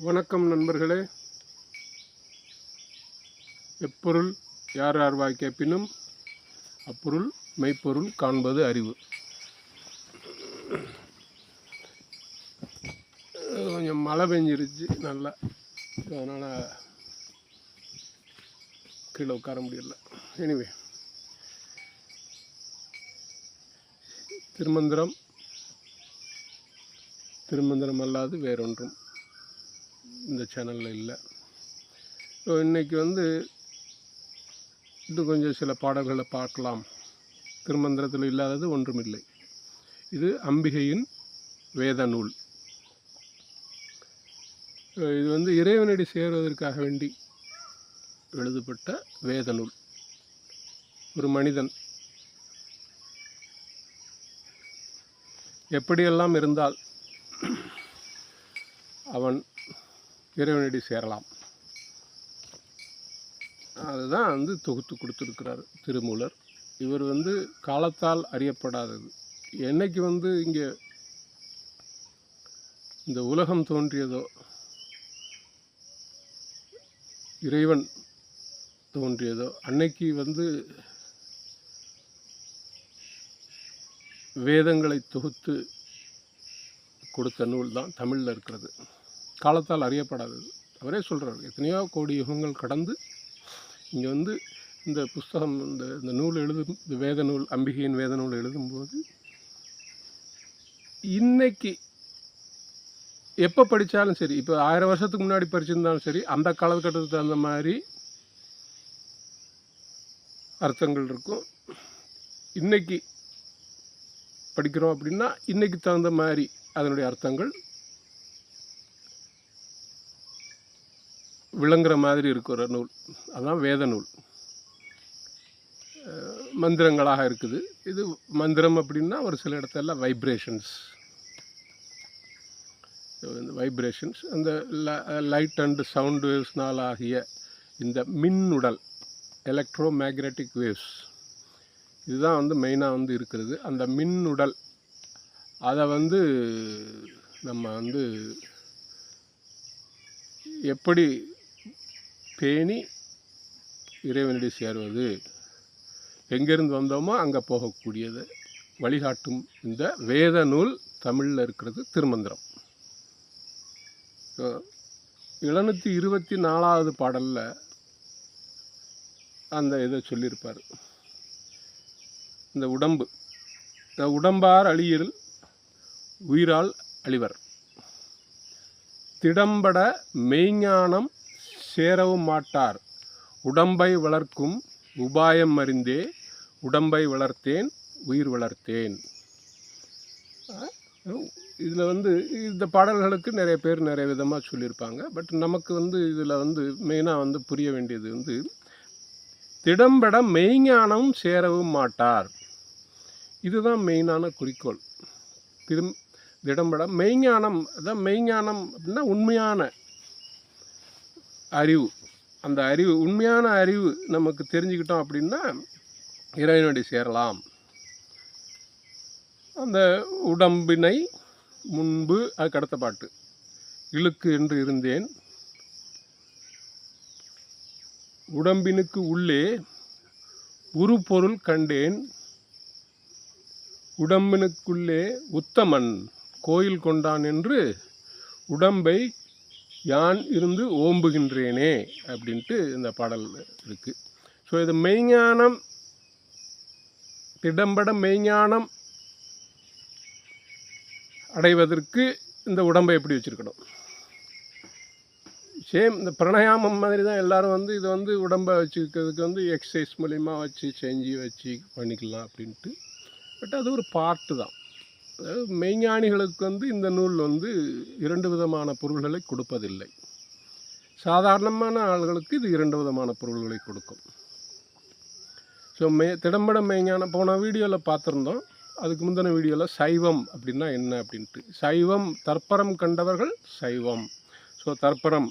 வணக்கம் நண்பர்களே. எப்பொருள் யார் யார்வாய் கேட்பினும் அப்பொருள் மெய்ப்பொருள் காண்பது அறிவு. கொஞ்சம் மழை பெஞ்சிருச்சு நல்லா. அதனால் கீழே உட்கார முடியல. எனிவே திருமந்திரம் திருமந்திரம் அல்லாது வேறொன்றும். இந்த சேனலில் இல்லை. ஸோ இன்றைக்கி வந்து இன்னும் கொஞ்சம் சில பாடல்களை பார்க்கலாம். திருமந்திரத்தில் இல்லாதது ஒன்றுமில்லை. இது அம்பிகையின் வேத நூல். இது வந்து இறைவனடி சேர்வதற்காக வேண்டி எழுதப்பட்ட வேத நூல். ஒரு மனிதன் எப்படியெல்லாம் இருந்தால் அவன் இறைவனடி சேரலாம். அதுதான் வந்து தொகுத்து கொடுத்துருக்கிறார் திருமூலர். இவர் வந்து காலத்தால் அறியப்படாதது. என்னைக்கு வந்து இங்கே இந்த உலகம் தோன்றியதோ இறைவன் தோன்றியதோ அன்னைக்கு வந்து வேதங்களை தொகுத்து கொடுத்த நூல் தான் தமிழில் இருக்கிறது. காலத்தால் அறியப்படாதது. அவரே சொல்கிறார் எத்தனையோ கோடி யுகங்கள் கடந்து இங்கே வந்து இந்த புஸ்தகம் இந்த இந்த நூல் எழுதும் இந்த வேத நூல் அம்பிகையின் வேத நூல் எழுதும்போது இன்னைக்கு எப்போ படித்தாலும் சரி இப்போ ஆயிரம் வருஷத்துக்கு முன்னாடி படிச்சிருந்தாலும் சரி அந்த காலகட்டத்துக்கு தகுந்த மாதிரி அர்த்தங்கள் இருக்கும். இன்னைக்கு படிக்கிறோம் அப்படின்னா இன்றைக்கு தகுந்த மாதிரி அதனுடைய அர்த்தங்கள் விளங்குற மாதிரி இருக்கிற நூல். அதுதான் வேத நூல். மந்திரங்களாக இருக்குது. இது மந்திரம் அப்படின்னா ஒரு சில இடத்துல வைப்ரேஷன்ஸ் இந்த வைப்ரேஷன்ஸ் அந்த லைட் அண்ட் சவுண்ட் வேவ்ஸ்னால் ஆகிய இந்த மின்னுடல் எலக்ட்ரோ மேக்னெட்டிக் வேவ்ஸ் இதுதான் வந்து மெயினாக வந்து இருக்கிறது. அந்த மின்னுடல் அதை வந்து நம்ம வந்து எப்படி பேணி இறைவனடி சேர்வது. எங்கேருந்து வந்தோமோ அங்கே போகக்கூடியது. வழிகாட்டும் இந்த வேத நூல் தமிழில் இருக்கிறது திருமந்திரம். எழுநூற்றி இருபத்தி நாலாவது பாடலில் அந்த இதை சொல்லியிருப்பார். இந்த உடம்பு இந்த உடம்பார் அழியில் உயிரால் அழிவர். திடம்பட மெய்ஞானம் சேரவும் மாட்டார். உடம்பை வளர்க்கும் உபாயம் அறிந்தே உடம்பை வளர்த்தேன் உயிர் வளர்த்தேன். இதில் வந்து இந்த பாடல்களுக்கு நிறைய பேர் நிறைய விதமாக சொல்லியிருப்பாங்க. பட் நமக்கு வந்து இதில் வந்து மெயினாக வந்து புரிய வேண்டியது வந்து திடம்பட மெய்ஞானம் சேரவும் மாட்டார். இதுதான் மெயினான குறிக்கோள். திரும் திடம்பட மெய்ஞானம் அதான் மெய்ஞானம் அப்படின்னா உண்மையான அறிவு. அந்த அறிவு உண்மையான அறிவு நமக்கு தெரிஞ்சுக்கிட்டோம் அப்படின்னா இறைவனடி சேரலாம். அந்த உடம்பினை முன்பு அதுக்கு அடுத்த பாட்டு. இழுக்கு என்று இருந்தேன். உடம்பினுக்கு உள்ளே உருப்பொருள் கண்டேன். உடம்பினுக்குள்ளே உத்தமன் கோயில் கொண்டான் என்று உடம்பை யான் இருந்து ஓம்புகின்றேனே அப்படின்ட்டு இந்த பாடல் இருக்குது ஸோ இது மெய்ஞானம் திடம்பட மெய்ஞானம் அடைவதற்கு இந்த உடம்பை எப்படி வச்சுருக்கணும்? சேம் இந்த பிரணயாமம் மாதிரி தான் எல்லாரும் வந்து இதை வந்து உடம்பை வச்சுக்கிறதுக்கு வந்து எக்ஸசைஸ் மூலிமா வச்சு செஞ்சு வச்சு பண்ணிக்கலாம் அப்படின்ட்டு. பட் அது ஒரு பார்ட்டு தான். மெய்ஞானிகளுக்கு வந்து இந்த நூல் வந்து இரண்டு விதமான பொருள்களை கொடுப்பதில்லை. சாதாரணமான ஆள்களுக்கு இது இரண்டு விதமான பொருள்களை கொடுக்கும். ஸோ மே திடம்பட மெய்ஞான போன வீடியோவில் பார்த்துருந்தோம். அதுக்கு முந்தின வீடியோவில் சைவம் அப்படின்னா என்ன அப்படின்ட்டு. சைவம் தற்பரம் கண்டவர்கள் சைவம். ஸோ தற்பரம்.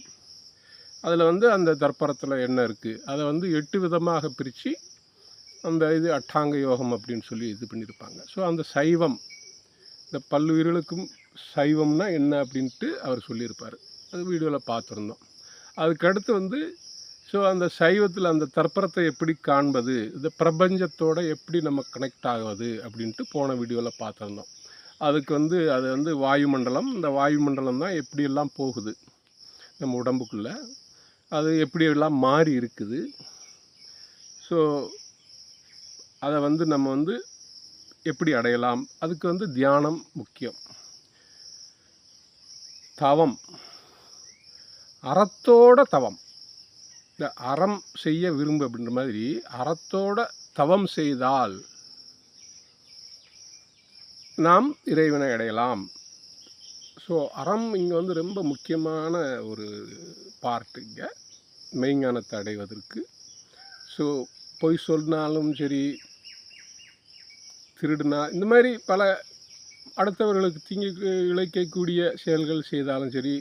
அதில் வந்து அந்த தற்பரத்தில் என்ன இருக்குது அதை வந்து எட்டு விதமாக பிரித்து அந்த இது அட்டாங்க யோகம் அப்படின்னு சொல்லி இது பண்ணியிருப்பாங்க ஸோ அந்த சைவம் இந்த பல்லுயிர்களுக்கும் சைவம்னா என்ன அப்படின்ட்டு அவர் சொல்லியிருப்பார். அது வீடியோவில் பார்த்துருந்தோம். அதுக்கடுத்து வந்து ஸோ அந்த சைவத்தில் அந்த தற்பரத்தை எப்படி காண்பது இந்த பிரபஞ்சத்தோடு எப்படி நம்ம கனெக்ட் ஆகுவது அப்படின்ட்டு போன வீடியோவில் பார்த்துருந்தோம். அதுக்கு வந்து அது வந்து வாயுமண்டலம் இந்த வாயுமண்டலம் தான் எப்படியெல்லாம் போகுது நம்ம உடம்புக்குள்ளே அது எப்படியெல்லாம் மாறி இருக்குது. ஸோ அதை வந்து நம்ம வந்து எப்படி அடையலாம்? அதுக்கு வந்து தியானம் முக்கியம். தவம். அறத்தோட தவம். இந்த அறம் செய்ய விரும்பு அப்படின்ற மாதிரி அறத்தோட தவம் செய்தால் நாம் இறைவனை அடையலாம். ஸோ அறம் இங்கே வந்து ரொம்ப முக்கியமான ஒரு பார்ட் இங்கே. மெய்ஞானத்தை அடைவதற்கு. ஸோ பொய் சொன்னாலும் சரி திருடுனா இந்த மாதிரி பல அடுத்தவர்களுக்கு தீங்கு இழைக்கக்கூடிய செயல்கள் செய்தாலும் சரி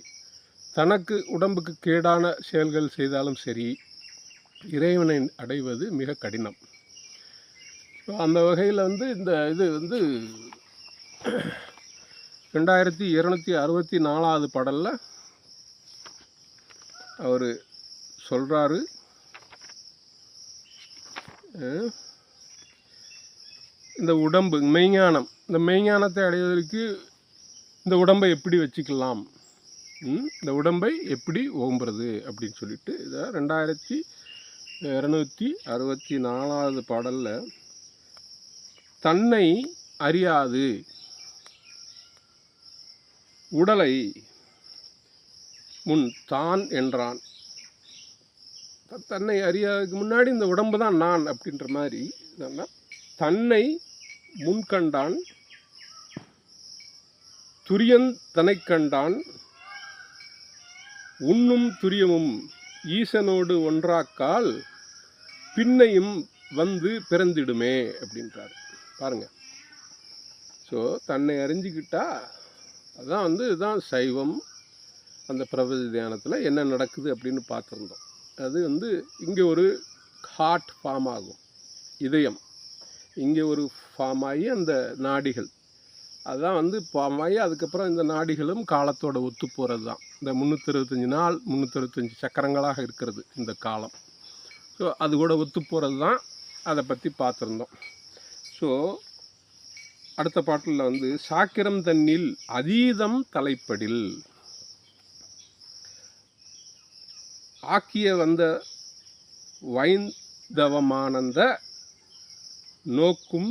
தனக்கு உடம்புக்கு கேடான செயல்கள் செய்தாலும் சரி இறைவனை அடைவது மிக கடினம். ஸோ அந்த வகையில் வந்து இந்த இது வந்து ரெண்டாயிரத்தி இரநூத்தி அறுபத்தி நாலாவது படலில் அவர் சொல்கிறாரு இந்த உடம்பு மெய்ஞானம் இந்த மெய்ஞானத்தை அடைவதற்கு இந்த உடம்பை எப்படி வச்சுக்கலாம்? இந்த உடம்பை எப்படி ஓம்புறது அப்படின்னு சொல்லிட்டு இதை ரெண்டாயிரத்தி இரநூத்தி அறுபத்தி நாலாவது பாடலில் தன்னை அறியாது உடலை முன் தான் என்றான். தன்னை அறியாததுக்கு முன்னாடி இந்த உடம்பு தான் நான் அப்படின்ற மாதிரி என்னன்னா, தன்னை முன்கண்டான் துரியன் தனை கண்டான் உண்ணும் துரியமும் ஈசனோடு ஒன்றாக்கால் பின்னையும் வந்து பிறந்திடுமே அப்படின்றார். பாருங்க. ஸோ தன்னை அறிஞ்சிக்கிட்டா அதான் வந்து இதுதான் சைவம். அந்த பிரபஞ்ச தியானத்தில் என்ன நடக்குது அப்படின்னு பார்த்துருந்தோம். அது வந்து இங்கே ஒரு ஹார்ட் ஃபார்ம் ஆகும். இதயம். இங்கே ஒரு ஃபார்ம் ஆகி அந்த நாடிகள். அதுதான் வந்து ஃபார்ம் ஆகி அதுக்கப்புறம் இந்த நாடிகளும் காலத்தோட ஒத்து போகிறது தான் இந்த முந்நூற்றி நாள் முந்நூற்றி சக்கரங்களாக இருக்கிறது இந்த காலம். ஸோ அது கூட ஒத்து போகிறது தான் அதை பற்றி பார்த்துருந்தோம். ஸோ அடுத்த பாட்டில் வந்து சாக்கிரம் தன்னில் அதீதம் தலைப்படில். ஆக்கிய வந்த வைந்தவமானந்த நோக்கும்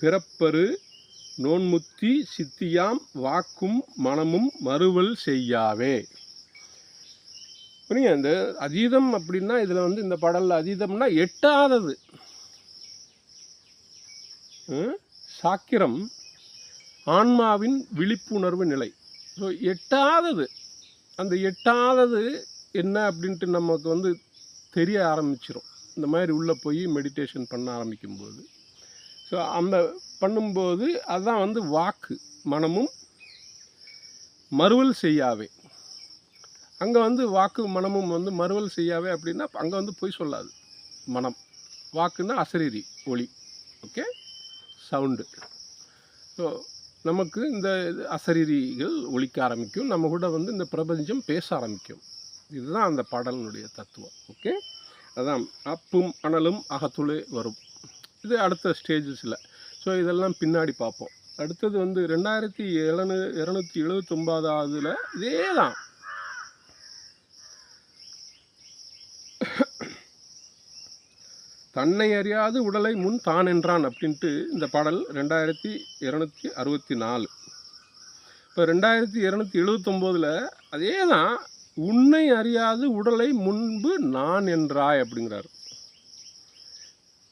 பிறப்பரு நோன்முத்தி சித்தியாம் வாக்கும் மனமும் மறுவல் செய்யாவே. புரியுங்க இந்த அதீதம் அப்படின்னா இதில் வந்து இந்த பாடலில் அதீதம்னா எட்டாதது. சாக்கிரம் ஆன்மாவின் விழிப்புணர்வு நிலை. ஸோ எட்டாதது. அந்த எட்டாதது என்ன அப்படின்ட்டு நமக்கு வந்து தெரிய ஆரம்பிச்சிடும் இந்த மாதிரி உள்ளே போய் மெடிடேஷன் பண்ண ஆரம்பிக்கும்போது. ஸோ அந்த பண்ணும்போது அதுதான் வந்து வாக்கு. மனமும் மறுவல் செய்யாவே. அங்கே வந்து வாக்கு மனமும் வந்து மறுவல் செய்யாவே அப்படின்னா அங்கே வந்து பொய் சொல்லாது. மனம். வாக்குன்னா அசரீரி ஒளி. ஓகே? சவுண்டு. ஸோ நமக்கு இந்த இது அசரீரிகள் ஒழிக்க ஆரம்பிக்கும். நம்ம கூட வந்து இந்த பிரபஞ்சம் பேச ஆரம்பிக்கும். இதுதான் அந்த பாடலினுடைய தத்துவம். ஓகே? அதான் அப்பும் அனலும் அகத்துளே வரும். இது அடுத்த ஸ்டேஜஸில். ஸோ இதெல்லாம் பின்னாடி பார்ப்போம். அடுத்தது வந்து ரெண்டாயிரத்தி எழுநூ இரநூத்தி எழுபத்தொம்பதாவதுல இதே தான் தன்னை அறியாது உடலை முன் தான் என்றான் அப்படின்ட்டு இந்த பாடல் ரெண்டாயிரத்தி இரநூத்தி அறுபத்தி நாலு. இப்போ ரெண்டாயிரத்தி இரநூத்தி எழுபத்தொம்போதில் அதே தான் உன்னை அறியாது உடலை முன்பு நான் என்றாய் அப்படிங்கிறார்.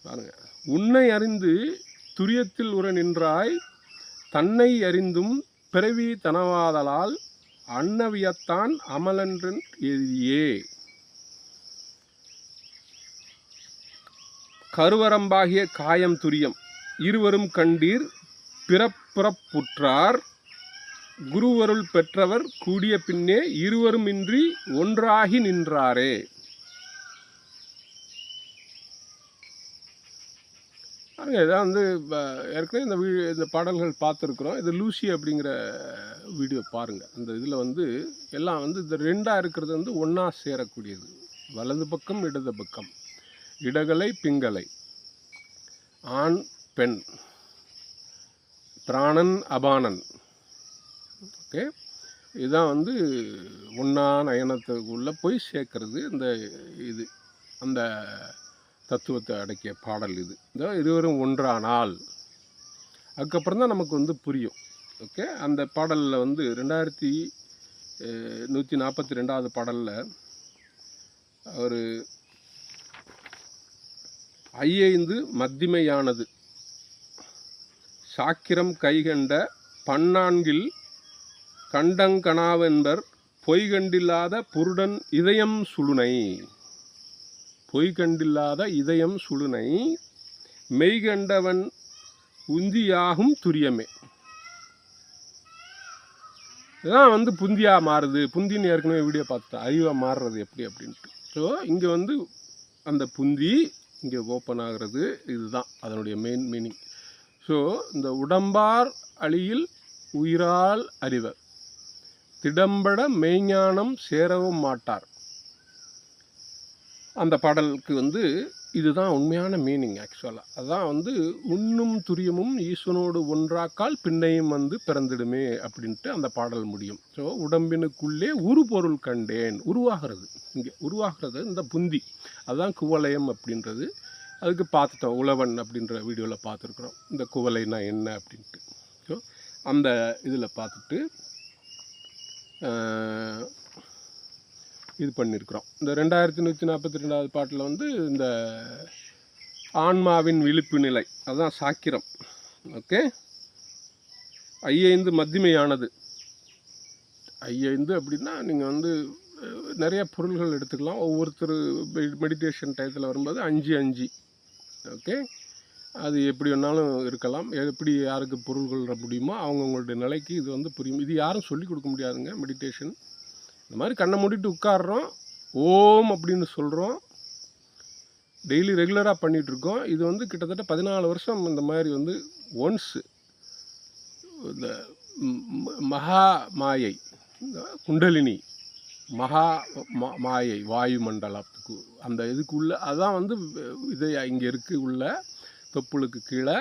பாருங்கள் உன்னை அறிந்து துரியத்தில் உற நின்றாய் தன்னை அறிந்தும் பிறவி தனவாதலால் அன்னவியத்தான் அமலன்றன் எதியே கருவரம்பாகிய காயம் துரியம் இருவரும் கண்டீர் பிறப்புறப்புற்றார். குருவருள் பெற்றவர் கூடிய பின்னே இருவருமின்றி ஒன்றாகி நின்றாரே. பாருங்க இதான் வந்து ஏற்கனவே இந்த வீ இந்த பாடல்கள் பார்த்துருக்குறோம். இது லூசி அப்படிங்கிற வீடியோ பாருங்கள் அந்த இதில் வந்து எல்லாம் வந்து இந்த ரெண்டாக இருக்கிறது வந்து ஒன்றா சேரக்கூடியது. வலது பக்கம் இடது பக்கம். இடகலை பிங்கலை. ஆண் பெண். பிராணன் அபானன் ஓகே? இதுதான் வந்து ஒன்றா நயனத்துக்குள்ளே போய் சேர்க்கறது இந்த இது அந்த தத்துவத்தை அடக்கிய பாடல் இது. இந்த இருவரும் ஒன்றானால். அதுக்கப்புறம் தான் நமக்கு வந்து புரியும். ஓகே? அந்த பாடலில் வந்து ரெண்டாயிரத்தி நூற்றி நாற்பத்தி ரெண்டாவது பாடலில் ஒரு ஐயைந்து மத்திமையானது. சாக்கிரம் கைகண்ட பன்னான்கில் கண்டங்கனாவென்பர் பொய்கண்டில்லாத புருடன் இதயம் சுளுனை பொய்கண்டில்லாத இதயம் சுழுனை மெய்கண்டவன் உந்தியாகும் துரியமே. இதுதான் வந்து புந்தியாக மாறுது. புந்தின்னு ஏற்கனவே வீடியோ பார்த்தேன் அறிவாக மாறுறது எப்படி அப்படின்ட்டு. ஸோ இங்கே வந்து அந்த புந்தி இங்கே ஓப்பன் ஆகிறது இதுதான் அதனுடைய மெயின் மீனிங் ஸோ இந்த உடம்பார் அழியில் உயிரால் அறிவர். திடம்பட மெய்ஞானம் சேரவும் மாட்டார். அந்த பாடலுக்கு வந்து இதுதான் உண்மையான மீனிங் ஆக்சுவலாக அதான் வந்து உண்ணும் துரியமும் ஈஸ்வனோடு ஒன்றாக்கால் பின்னையும் வந்து பிறந்திடுமே அப்படின்ட்டு அந்த பாடல் முடியும். ஸோ உடம்பினுக்குள்ளே உரு பொருள் கண்டேன். உருவாகிறது. இங்கே உருவாகிறது இந்த புந்தி. அதுதான் குவலயம் அப்படின்றது. அதுக்கு பார்த்துட்டோம் உழவன் அப்படின்ற வீடியோவில் பார்த்துருக்குறோம். இந்த குவலைனா என்ன அப்படின்ட்டு. ஸோ அந்த இதில் பார்த்துட்டு இது பண்ணியிருக்கிறோம் இந்த ரெண்டாயிரத்தி நூற்றி நாற்பத்தி ரெண்டாவது பாட்டில் வந்து இந்த ஆன்மாவின் விழிப்பு நிலை அதுதான் சாக்கிரம். ஓகே? ஐயைந்து மத்திமையானது. ஐயைந்து அப்படின்னா நீங்கள் வந்து நிறைய பொருள்கள் எடுத்துக்கலாம். ஒவ்வொருத்தர் மெடிடேஷன் டயத்தில் வரும்போது அஞ்சு அஞ்சு. ஓகே? அது எப்படி வேணாலும் இருக்கலாம். எப்படி யாருக்கு பொருள் கொள்ள முடியுமோ அவங்கவுங்களுடைய நிலைக்கு இது வந்து புரியும். இது யாரும் சொல்லிக் கொடுக்க முடியாதுங்க மெடிடேஷன் இந்த மாதிரி கண்ணை மூடிட்டு உட்காடுறோம் ஓம் அப்படின்னு சொல்கிறோம் டெய்லி ரெகுலராக பண்ணிகிட்ருக்கோம் இது வந்து கிட்டத்தட்ட பதினாலு வருஷம் இந்த மாதிரி வந்து ஒன்ஸு இந்த மகா மாயை குண்டலினி மகா மாயை வாயு மண்டலத்துக்கு அந்த இதுக்குள்ள அதான் வந்து இது இங்கே இருக்கு உள்ள தொப்புளுக்கு கீழே.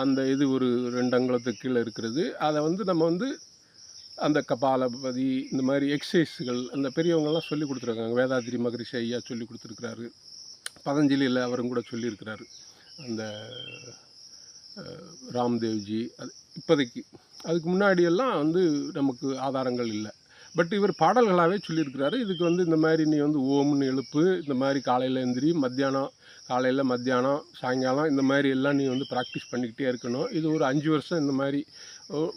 அந்த இது ஒரு ரெண்டு அங்குலத்துக்கு கீழே இருக்கிறது. அதை வந்து நம்ம வந்து அந்த கபாலபதி இந்த மாதிரி எக்ஸசைஸ்கள் அந்த பெரியவங்கள்லாம் சொல்லி கொடுத்துருக்காங்க. வேதாதிரி மகரிஷி ஐயா சொல்லி கொடுத்துருக்கிறாரு. பதஞ்சலியில் அவரும் கூட சொல்லியிருக்கிறாரு. அந்த ராம்தேவ்ஜி அது இப்போதைக்கு அதுக்கு முன்னாடியெல்லாம் வந்து நமக்கு ஆதாரங்கள் இல்லை. பட் இவர் பாடல்களாகவே சொல்லியிருக்கிறாரு. இதுக்கு வந்து இந்த மாதிரி நீ வந்து ஓம்னு எழுப்பு இந்த மாதிரி காலையில் எந்திரி மத்தியானம் காலையில் மத்தியானம் சாயங்காலம் இந்த மாதிரி எல்லாம் நீ வந்து ப்ராக்டிஸ் பண்ணிக்கிட்டே இருக்கணும். இது ஒரு அஞ்சு வருஷம் இந்த மாதிரி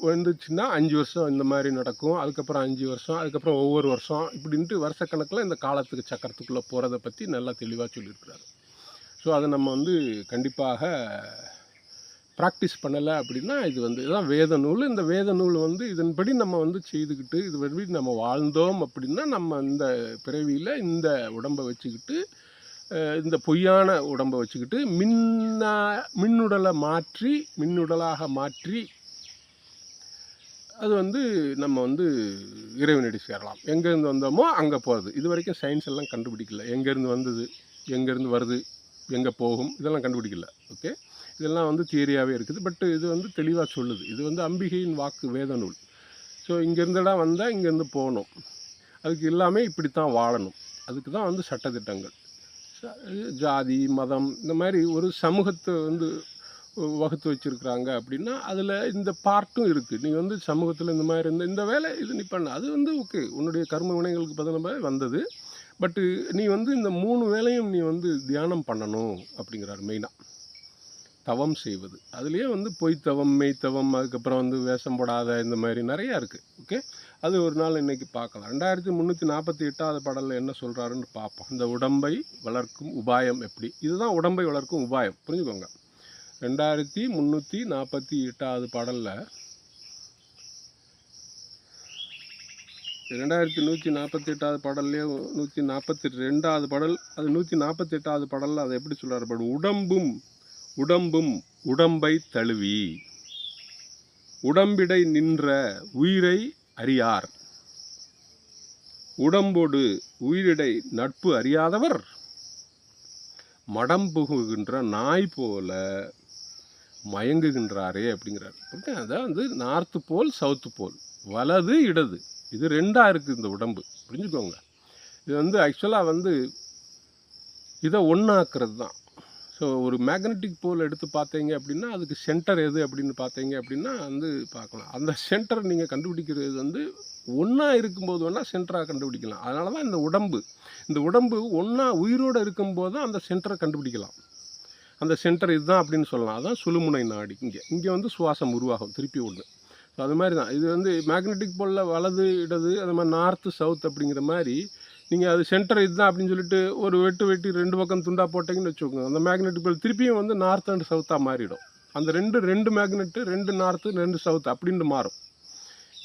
வந்துச்சுன்னா அஞ்சு வருஷம் இந்த மாதிரி நடக்கும். அதுக்கப்புறம் அஞ்சு வருஷம் அதுக்கப்புறம் ஒவ்வொரு வருஷம் இப்படின்ட்டு வருஷக்கணக்கில் இந்த காலத்துக்கு சக்கரத்துக்குள்ளே போகிறத பற்றி நல்லா தெளிவாக சொல்லியிருக்கிறாரு. ஸோ அதை நம்ம வந்து கண்டிப்பாக ப்ராக்டிஸ் பண்ணலை அப்படின்னா இது வந்து இதுதான் வேத நூல். இந்த வேத நூல் வந்து இதன்படி நம்ம வந்து செய்துக்கிட்டு இது படி நம்ம வாழ்ந்தோம் அப்படின்னா நம்ம இந்த பிறவியில் இந்த உடம்பை வச்சுக்கிட்டு இந்த பொய்யான உடம்பை வச்சுக்கிட்டு மின்னா மின்னுடலை மாற்றி மின்னுடலாக மாற்றி அது வந்து நம்ம வந்து இறைவனடி சேரலாம். எங்கேருந்து வந்தோமோ அங்கே போகிறது இது வரைக்கும் சயின்ஸ் எல்லாம் கண்டுபிடிக்கல. எங்கேருந்து வந்தது எங்கேருந்து வருது எங்கே போகும் இதெல்லாம் கண்டுபிடிக்கல. ஓகே இதெல்லாம் வந்து தியரியாகவே இருக்குது. பட் இது வந்து தெளிவாக சொல்லுது. இது வந்து அம்பிகையின் வாக்கு வேத நூல். ஸோ இங்கேருந்துடா வந்தால் இங்கேருந்து போகணும். அதுக்கு எல்லாமே இப்படி தான் வாழணும். அதுக்கு தான் வந்து சட்டத்திட்டங்கள். ஜாதி மதம் இந்த மாதிரி ஒரு சமூகத்தை வந்து வகுத்து வச்சுருக்குறாங்க அப்படின்னா அதில் இந்த பார்ட்டும் இருக்குது நீ வந்து சமூகத்தில் இந்த மாதிரி இருந்த இந்த வேலை இது நீ பண்ண. அது வந்து ஓகே. உன்னுடைய கர்ம வினைகளுக்கு பதிலாக வந்தது. பட்டு நீ வந்து இந்த மூணு வேலையும் நீ வந்து தியானம் பண்ணணும் அப்படிங்கிறார் மெயினாக தவம் செய்வது. அதுலேயே வந்து பொய் தவம் மெய் தவம் அதுக்கப்புறம் வந்து வேஷம் போடாத இந்த மாதிரி நிறையா இருக்குது ஓகே அது ஒரு நாள் இன்றைக்கி பார்க்கலாம். ரெண்டாயிரத்தி முந்நூற்றி நாற்பத்தி எட்டாவது பாடலில் என்ன சொல்கிறாருன்னு பார்ப்போம். இந்த உடம்பை வளர்க்கும் உபாயம் எப்படி? இதுதான் உடம்பை வளர்க்கும் உபாயம். புரிஞ்சுக்கோங்க. ரெண்டாயிரத்தி முந்நூற்றி நாற்பத்தி எட்டாவது பாடலில் ரெண்டாயிரத்தி நூற்றி நாற்பத்தி எட்டாவது பாடல்லையே நூற்றி நாற்பத்தி ரெண்டாவது பாடல் அது நூற்றி நாற்பத்தி எட்டாவது பாடலில் அதை எப்படி சொல்கிறார் பாடு உடம்பும் உடம்பும் உடம்பை தழுவி உடம்பிடை நின்ற உயிரை அறியார். உடம்போடு உயிரிடை நட்பு அறியாதவர் மடம் புகுகின்ற நாய் போல மயங்குகின்றாரே அப்படிங்கிறார். புரியுதா? அதான் வந்து நார்த்து போல் சவுத்து போல் வலது இடது. இது ரெண்டாக இருக்குது இந்த உடம்பு. புரிஞ்சுக்கோங்க. இது வந்து ஆக்சுவலாக வந்து இதை ஒன்றாக்குறது தான். ஸோ ஒரு மேக்னெட்டிக் போல் எடுத்து பார்த்தீங்க அப்படின்னா அதுக்கு சென்டர் எது அப்படின்னு பார்த்தீங்க அப்படின்னா வந்து பார்க்கலாம். அந்த சென்டர் நீங்கள் கண்டுபிடிக்கிறது வந்து ஒன்றா இருக்கும்போது வேணால் சென்டராக கண்டுபிடிக்கலாம். அதனால தான் இந்த உடம்பு. இந்த உடம்பு ஒன்றா உயிரோடு இருக்கும்போது தான் அந்த சென்டரை கண்டுபிடிக்கலாம். அந்த சென்டர் இதுதான் அப்படின்னு சொல்லலாம். அதுதான் சுழுமுனை நாடி. இங்கே இங்கே வந்து சுவாசம் உருவாகும் திருப்பி ஒன்று ஸோ அது மாதிரி தான். இது வந்து மேக்னெட்டிக் போலில் வலது இடது அது மாதிரி நார்த்து சவுத் அப்படிங்கிற மாதிரி நீங்கள் அது சென்டர் இதுதான் அப்படின்னு சொல்லிட்டு ஒரு வெட்டு வெட்டி ரெண்டு பக்கம் துண்டா போட்டிங்கன்னு வச்சுக்கோங்க. அந்த மேக்னெட்டிக் போல் திருப்பியும் வந்து நார்த் அண்ட் சவுத்தாக மாறிடும். அந்த ரெண்டு ரெண்டு மேக்னெட்டு ரெண்டு நார்த்து ரெண்டு சவுத் அப்படின்ட்டு மாறும்.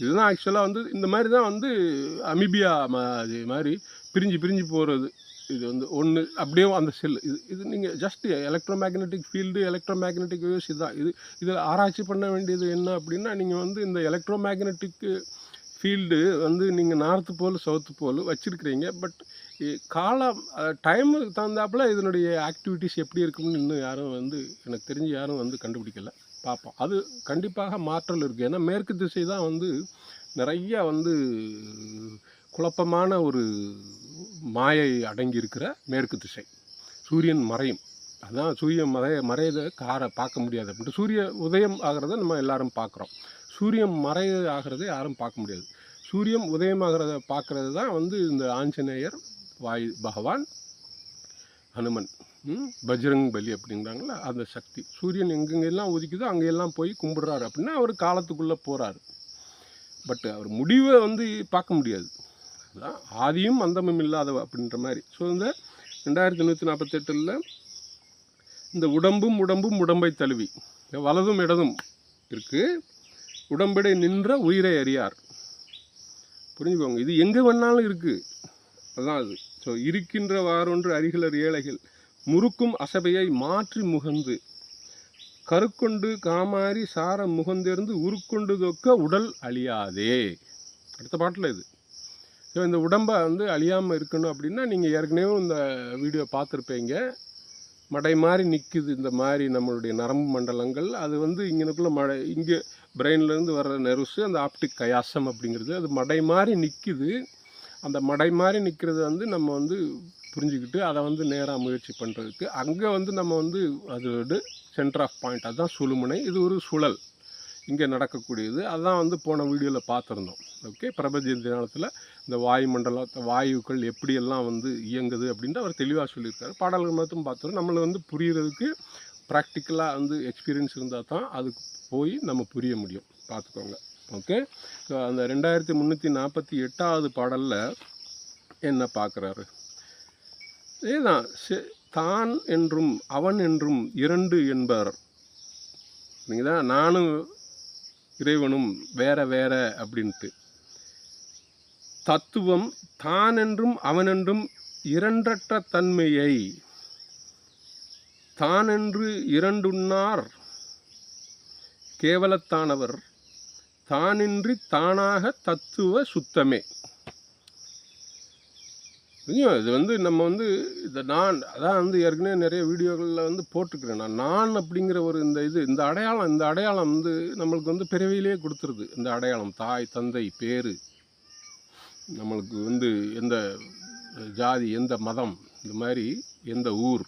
இதுதான் ஆக்சுவலாக வந்து இந்த மாதிரி தான் வந்து அமிபியா இது மாதிரி பிரிஞ்சு பிரிஞ்சு போகிறது இது வந்து ஒன்று அப்படியே அந்த செல் இது இது நீங்கள் just electromagnetic field electromagnetic waves இதுதான் இது இதில் ஆராய்ச்சி பண்ண வேண்டியது என்ன அப்படின்னா நீங்கள் வந்து இந்த எலக்ட்ரோ மேக்னெட்டிக்கு ஃபீல்டு வந்து நீங்கள் நார்த்து போல் சவுத்து போல் வச்சுருக்கிறீங்க. பட் காலம் டைமுக்கு தகுந்தாப்புல இதனுடைய ஆக்டிவிட்டிஸ் எப்படி இருக்கும்னு இன்னும் யாரும் வந்து எனக்கு தெரிஞ்சு யாரும் வந்து கண்டுபிடிக்கல. பார்ப்போம் அது கண்டிப்பாக மாற்றல் இருக்குது ஏன்னா மேற்கு திசை தான் வந்து நிறையா வந்து குழப்பமான ஒரு மாயை அடங்கி இருக்கிற மேற்கு திசை. சூரியன் மறையும். அதான் சூரியன் மறைய மறையதை காரை பார்க்க முடியாது அப்படின்ட்டு. சூரிய உதயம் ஆகிறத நம்ம எல்லாரும் பார்க்குறோம். சூரியன் மறைய ஆகிறத யாரும் பார்க்க முடியாது. சூரியன் உதயமாகிறத பார்க்குறது தான் வந்து இந்த ஆஞ்சநேயர் வாயு பகவான் ஹனுமன் பஜ்ரங் பலி அப்படிங்கிறாங்கள அந்த சக்தி. சூரியன் எங்கெங்கெல்லாம் உதிக்குதோ அங்கெல்லாம் போய் கும்பிடுறாரு அப்படின்னா அவர் காலத்துக்குள்ளே போகிறாரு பட் அவர் முடிவை வந்து பார்க்க முடியாது. அதான் ஆதியும் அந்தமும் இல்லாதவ அப்படின்ற மாதிரி. ஸோ இந்த ரெண்டாயிரத்தி நூற்றி நாற்பத்தெட்டில் இந்த உடம்பும் உடம்பும் உடம்பை தழுவி வலதும் இடதும் இருக்குது உடம்பிடை நின்ற உயிரை அறியார். புரிஞ்சுக்கோங்க இது எங்கே வேணாலும் இருக்குது அதான் அது ஸோ இருக்கின்ற வாரொன்று அருகிலர் ஏழைகள் முறுக்கும் அசபையை மாற்றி முகந்து கருக்கொண்டு காமாரி சார முகந்தேர்ந்து உருக்கொண்டு தொக்க உடல் அழியாதே. அடுத்த பாட்டில் இது. ஸோ இந்த உடம்பை வந்து அழியாமல் இருக்கணும் அப்படின்னா நீங்கள் ஏற்கனவே இந்த வீடியோ பார்த்துருப்பீங்க. மடை மாதிரி நிற்குது இந்த மாதிரி நம்மளுடைய நரம்பு மண்டலங்கள். அது வந்து இங்கனக்குள்ள மடை இங்கே பிரெயின்லேருந்து வர்ற நெருசு அந்த ஆப்டிக் கயாசம் அப்படிங்கிறது அது மடை மாதிரி நிற்குது அந்த மடை மாதிரி நிற்கிறது வந்து நம்ம வந்து புரிஞ்சுக்கிட்டு அதை வந்து நேராக முயற்சி பண்ணுறதுக்கு அங்கே வந்து நம்ம வந்து அதோட சென்டர் ஆஃப் பாயிண்ட் அதுதான் சுழுமுனை. இது ஒரு சுழல். இங்கே நடக்கக்கூடியது. அதான் வந்து போன வீடியோவில் பார்த்துருந்தோம். ஓகே பிரபஞ்ச தினத்தில் இந்த வாயு வாயுக்கள் எப்படியெல்லாம் வந்து இயங்குது அப்படின்ட்டு அவர் தெளிவாக சொல்லியிருக்காரு. பாடல்கள் மட்டும் பார்த்தோம் நம்மளை வந்து புரியறதுக்கு ப்ராக்டிக்கலாக வந்து எக்ஸ்பீரியன்ஸ் இருந்தால் தான் அதுக்கு போய் நம்ம புரிய முடியும். பார்த்துக்கோங்க. ஓகே? ஸோ அந்த ரெண்டாயிரத்தி முந்நூற்றி நாற்பத்தி எட்டாவது பாடலில் என்ன பார்க்குறாரு? இதேதான். தான் என்றும் அவன் என்றும் இரண்டு என்பர். நீங்கள் தான் நானும் இறைவனும் வேற வேற அப்படின்ட்டு. தத்துவம் தானென்றும் அவனென்றும் இரண்டற்ற தன்மையை. தானென்று இரண்டுண்ணார். கேவலத்தானவர் தானின்றி தானாக தத்துவ சுத்தமே. இது வந்து நம்ம வந்து இந்த நான் அதான் வந்து ஏற்கனவே நிறைய வீடியோகளில் வந்து போட்டுக்கிறேன். நான் நான் அப்படிங்கிற ஒரு இந்த இது இந்த அடையாளம் இந்த அடையாளம் வந்து நம்மளுக்கு வந்து பிறவியிலேயே கொடுத்துருது. இந்த அடையாளம் தாய் தந்தை பேர். நம்மளுக்கு வந்து எந்த ஜாதி எந்த மதம் இந்த மாதிரி எந்த ஊர்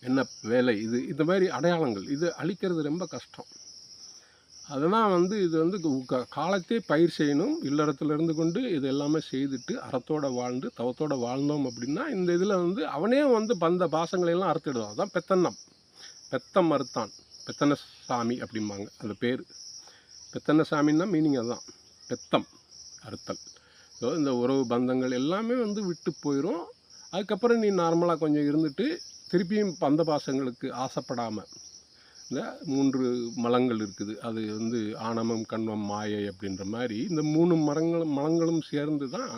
என்ன வேலை இது இந்த மாதிரி அடையாளங்கள் இது அழிக்கிறது ரொம்ப கஷ்டம். அதெல்லாம் வந்து இது வந்து காலத்தே பயிர் செய்யணும். இல்லறத்துலேருந்து கொண்டு இது எல்லாமே செய்துட்டு அறத்தோடு வாழ்ந்து தவத்தோடு வாழ்ந்தோம் அப்படின்னா இந்த இதில் வந்து அவனே வந்து பந்த பாசங்களை எல்லாம் அறுத்துடுவான். அதான் பெத்தன்னம். பெத்தம் அறுத்தான். பெத்தன சாமி அப்படிம்பாங்க. அந்த பேர். பெத்தன சாமின்னா மீனிங் அதுதான் பெத்தம் அறுத்தல். இந்த உறவு பந்தங்கள் எல்லாமே வந்து விட்டு போயிடும் அதுக்கப்புறம் நீ நார்மலாக கொஞ்சம் இருந்துட்டு திருப்பியும் பந்த பாசங்களுக்கு ஆசைப்படாமல் இந்த மூன்று மலங்கள் இருக்குது. அது வந்து ஆணவம் கண்வம் மாயை அப்படின்ற மாதிரி இந்த மூணு மரங்களும் மலங்களும் சேர்ந்து தான்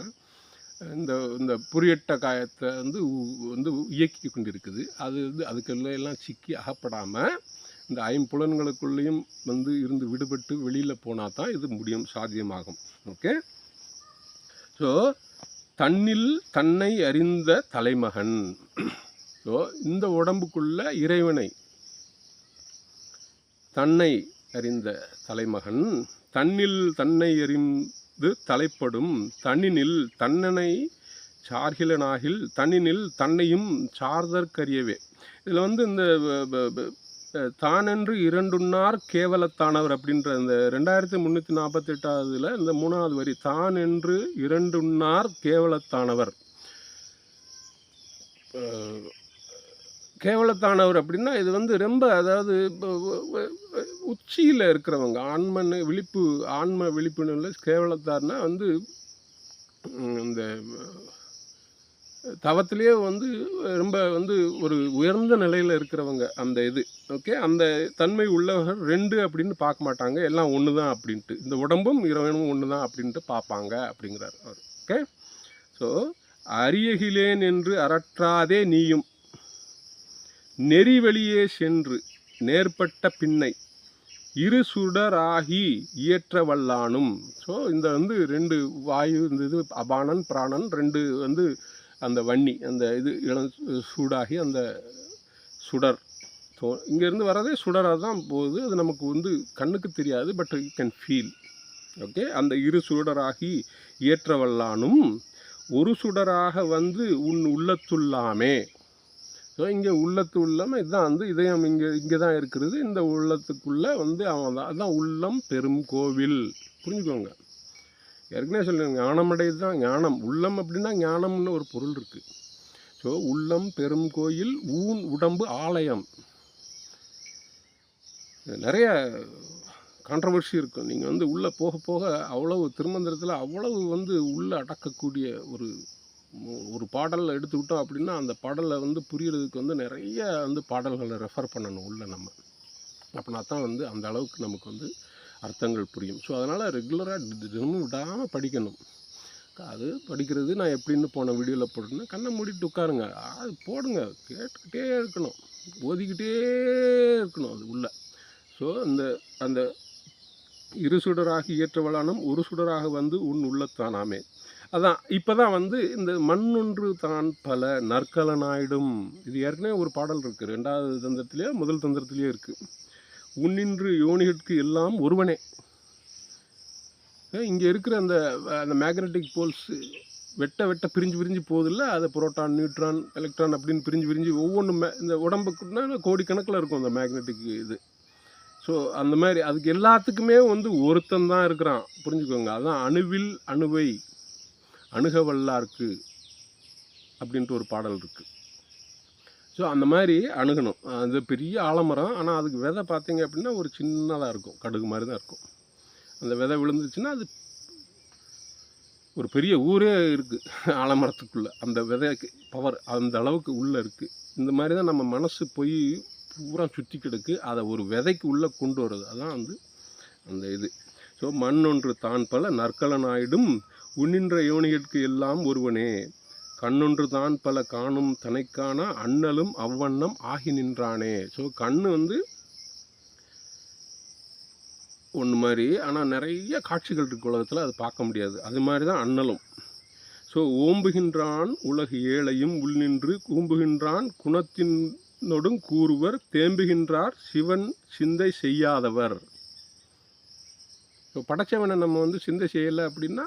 இந்த இந்த புரியட்ட காயத்தை வந்து உ- வந்து இயக்கி கொண்டிருக்குது. அது வந்து அதுக்கெல்லாம் எல்லாம் சிக்கி அகப்படாமல் இந்த ஐம்புலன்களுக்குள்ளேயும் வந்து இருந்து விடுபட்டு வெளியில் போனால் தான் இது முடியும் சாத்தியமாகும். ஓகே? ஸோ தன்னில் தன்னை அறிந்த தலைமகன். ஸோ இந்த உடம்புக்குள்ள இறைவனை தன்னை அறிந்த தலைமகன் தன்னில் தன்னை அறிந்து தலைப்படும் தன்னினில் தன்னனை சார்கிலனாகில் தன்னினில் தன்னையும் சார்தற்கரியவே. இதில் வந்து இந்த தானென்று இரண்டுன்னார் கேவலத்தானவர் அப்படின்ற அந்த ரெண்டாயிரத்தி முந்நூற்றி நாற்பத்தெட்டாவதுல இந்த மூணாவது வரி தான் என்று இரண்டுன்னார் கேவலத்தானவர் கேவலத்தானவர் அப்படின்னா இது வந்து ரொம்ப அதாவது உச்சியில் இருக்கிறவங்க ஆன்மன் விழிப்பு ஆன்ம விழிப்புணர்வில் கேவலத்தார்னா வந்து இந்த தவத்திலேயே வந்து ரொம்ப வந்து ஒரு உயர்ந்த நிலையில் இருக்கிறவங்க அந்த இது. ஓகே அந்த தன்மை உள்ளவர்கள் ரெண்டு அப்படின்னு பார்க்க மாட்டாங்க. எல்லாம் ஒன்று தான் அப்படின்ட்டு. இந்த உடம்பும் இறைவனும் ஒன்று தான் அப்படின்ட்டு பார்ப்பாங்க அப்படிங்கிறார் அவர். ஓகே ஸோ அரியகிலேன் என்று அரற்றாதே நீயும். நெறி வெளியே சென்று நேர்பட்ட பின்னை இரு சுடராகி இயற்ற வல்லானும் ஸோ இந்த வந்து ரெண்டு வாயு இந்த இது அபானன் பிராணன் ரெண்டு வந்து அந்த வன்னி அந்த இது இளம் சூடாகி அந்த சுடர் ஸோ இங்கேருந்து வரதே சுடராக தான் போகுது. அது நமக்கு வந்து கண்ணுக்கு தெரியாது but you can feel okay அந்த இரு சுடராகி ஏற்றவல்லானும் ஒரு சுடராக வந்து உன் உள்ளத்துள்ளாமே. ஸோ இங்கே உள்ளத்து உள்ளம் இதுதான் வந்து இதயம் இங்கே இங்கே தான் இருக்கிறது. இந்த உள்ளத்துக்குள்ளே வந்து அவன் தான் அதுதான் உள்ளம் பெரும் கோவில். புரிஞ்சுக்கோங்க. ஏற்கனவே சொல்லுங்கள் ஞானமடையது தான் ஞானம். உள்ளம் அப்படின்னா ஞானம்னு ஒரு பொருள் இருக்குது ஸோ உள்ளம் பெரும் கோயில் ஊன் உடம்பு ஆலயம். நிறைய கான்ட்ரவர்சி இருக்கும். நீங்கள் வந்து உள்ளே போக போக அவ்வளவு திருமந்திரத்தில் அவ்வளவு வந்து உள்ளே அடக்கக்கூடிய ஒரு ஒரு பாடலை எடுத்துக்கிட்டோம் அப்படின்னா அந்த பாடலை வந்து புரியறதுக்கு வந்து நிறைய வந்து பாடல்களை ரெஃபர் பண்ணணும் உள்ளே நம்ம. அப்படின்னா தான் வந்து அந்த அளவுக்கு நமக்கு வந்து அர்த்தங்கள் புரியும். ஸோ அதனால் ரெகுலராக தினமும் விடாமல் படிக்கணும். அது படிக்கிறது நான் எப்படின்னு போன வீடியோவில் போட்டேன்னா கண்ணை மூடிட்டு உட்காருங்க. அது போடுங்க. கேட்டுக்கிட்டே இருக்கணும். ஓதிக்கிட்டே இருக்கணும் அது உள்ள. ஸோ அந்த அந்த இரு சுடராக இயற்றவளானும் ஒரு சுடராக வந்து உன் உள்ளத்தானாமே. அதான் இப்போ தான் வந்து இந்த மண்ணொன்று தான் பல நற்கலனாயிடும். இது ஏற்கனவே ஒரு பாடல் இருக்குது ரெண்டாவது தந்திரத்திலேயோ முதல் தந்திரத்திலேயோ இருக்குது உன்னின்று யோனிகளுக்கு எல்லாம் ஒருவனே. இங்கே இருக்கிற அந்த அந்த மேக்னெட்டிக் போல்ஸ் வெட்ட வெட்ட பிரிஞ்சு பிரிஞ்சு போதில்ல அதை புரோட்டான் நியூட்ரான் எலக்ட்ரான் அப்படின்னு பிரிஞ்சு பிரிஞ்சு ஒவ்வொன்றும் இந்த உடம்புக்குன்னா கோடிக்கணக்கில் இருக்கும் அந்த மேக்னெட்டிக் இது. ஸோ அந்த மாதிரி அதுக்கு எல்லாத்துக்குமே வந்து ஒருத்தன் தான் இருக்கிறான். புரிஞ்சுக்கோங்க. அதான் அணுவில் அணுவை அணுக வல்லார்க்கு அப்படின்ட்டு ஒரு பாடல் இருக்குது ஸோ அந்த மாதிரி அணுகணும். அது பெரிய ஆலமரம். ஆனால் அதுக்கு விதை பார்த்தீங்க அப்படின்னா ஒரு சின்னதாக இருக்கும். கடுகு மாதிரி தான் இருக்கும். அந்த விதை விழுந்துச்சுன்னா அது ஒரு பெரிய ஊரே இருக்குது ஆலமரத்துக்குள்ளே. அந்த விதைக்கு பவர் அந்த அளவுக்கு உள்ளே இருக்குது இந்த மாதிரி தான் நம்ம மனசு போய் பூரா சுற்றி கிடக்கு. அதை ஒரு விதைக்கு உள்ளே கொண்டு வர்றது. அதான் வந்து அந்த இது. ஸோ மண் ஒன்று தான் பல. நற்கலனாயிடும். உன்னின்ற யோனிகளுக்கு எல்லாம் ஒருவனே. கண்ணொன்று தான் பல காணும் தனைக்கான அண்ணலும் அவ்வண்ணம் ஆகி நின்றானே. ஸோ கண்ணு வந்து ஒன்று மாதிரி ஆனால் நிறைய காட்சிகள் இருக்கு உலகத்தில் அது பார்க்க முடியாது. அது மாதிரி தான் அண்ணலும். ஸோ ஓம்புகின்றான் உலகு ஏழையும் உள்நின்று கூம்புகின்றான் குணத்தினொடும் கூறுவர் தேம்புகின்றார் சிவன் சிந்தை செய்யாதவர். ஸோ படைச்சவனை நம்ம வந்து சிந்தை செய்யலை அப்படின்னா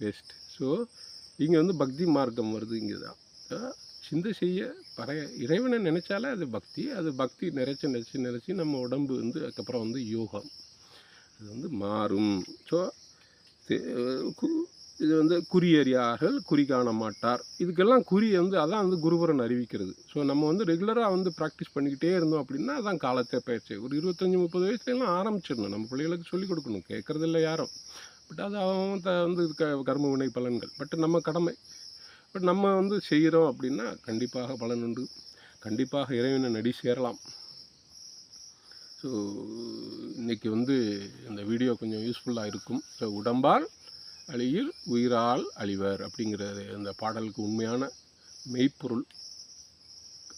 வேஸ்ட் ஸோ இங்கே வந்து பக்தி மார்க்கம் வருது இங்கே தான் சிந்தை செய்ய பறைய இறைவனை நினச்சாலே அது பக்தி அது பக்தி நினச்சி நினச்சி நினச்சி நம்ம உடம்பு வந்து அதுக்கப்புறம் வந்து யோகம். அது வந்து மாறும். ஸோ இது வந்து குறியறியார்கள் குறி காண மாட்டார். இதுக்கெல்லாம் குறி வந்து அதான் வந்து குருபரன் அறிவிக்கிறது. ஸோ நம்ம வந்து ரெகுலராக வந்து ப்ராக்டிஸ் பண்ணிக்கிட்டே இருந்தோம் அப்படின்னா அதான் காலத்தை பயிற்சி. ஒரு இருபத்தஞ்சி முப்பது வயசுலலாம் ஆரம்பிச்சிடணும். நம்ம பிள்ளைகளுக்கு சொல்லிக் கொடுக்கணும். கேட்குறதில்ல யாரும். பட் அது அவன் த வந்து இது க கர்ம வினை பலன்கள். பட் நம்ம கடமை. பட் நம்ம வந்து செய்கிறோம் அப்படின்னா கண்டிப்பாக பலன் உண்டு. கண்டிப்பாக இறைவனை நடி சேரலாம். ஸோ இன்றைக்கி வந்து இந்த வீடியோ கொஞ்சம் யூஸ்ஃபுல்லாக இருக்கும். ஸோ உடம்பால் அழியில் உயிரால் அழிவர் அப்படிங்கிறது அந்த பாடலுக்கு உண்மையான மெய்ப்பொருள்.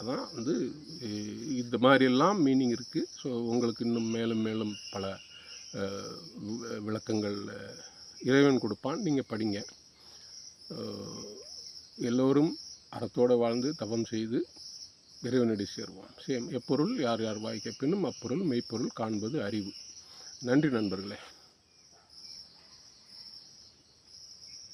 அதான் வந்து இந்த மாதிரியெல்லாம் மீனிங் இருக்குது ஸோ உங்களுக்கு இன்னும் மேலும் மேலும் பல விளக்கங்கள் இறைவன் கொடுப்பான். நீங்கள் படிங்க. எல்லோரும் அறத்தோடு வாழ்ந்து தவம் செய்து இறைவனடி சேருவோம். சேம் எப்பொருள் யார் யார் வாய்க்க பின்னும் அப்பொருள் மெய்ப்பொருள் காண்பது அறிவு. நன்றி நண்பர்களே.